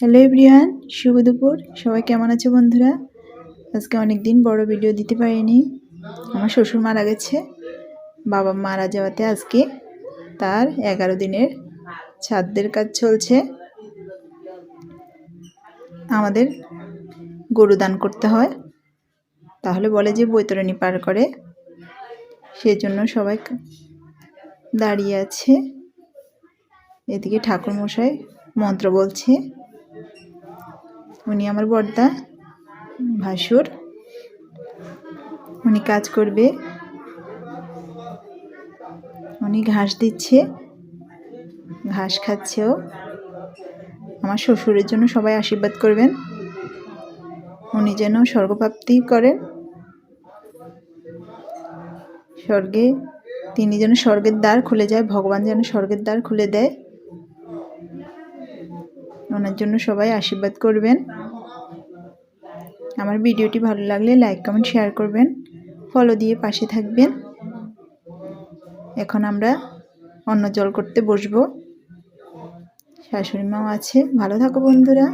Hello everyone শুভ দুপুর। সবাই কেমন আছে বন্ধুরা? আজকে অনেক দিন বড় ভিডিও দিতে পারিনি। আমার শ্বশুর মারা গেছে। বাবা মারা যাওয়াতে আজকে তার এগারো দিনের ছাদদের কাজ চলছে। আমাদের গরু দান করতে হয়। তাহলে বলে যে বৈতরণী পার করে। সেজন্য সবাই দাঁড়িয়ে আছে। এদিকে ঠাকুর মশাই মন্ত্র বলছে। উনি আমার বর্দা, ভাসুর। উনি কাজ করবে। উনি ঘাস দিচ্ছে, ঘাস খাচ্ছেও আমার শ্বশুরের জন্য সবাই আশীর্বাদ করবেন। উনি যেন স্বর্গপ্রাপ্তি করেন। স্বর্গে তিনি যেন স্বর্গের দ্বার খুলে যায়, ভগবান যেন স্বর্গের দ্বার খুলে দেয়। ওনার জন্য সবাই আশীর্বাদ করবেন। আমার ভিডিওটি ভালো লাগলে লাইক কমেন্ট শেয়ার করবেন। ফলো দিয়ে পাশে থাকবেন। এখন আমরা অন্ন জল করতে বসবো। শাশুড়ি মাও আছে। ভালো থাকো বন্ধুরা।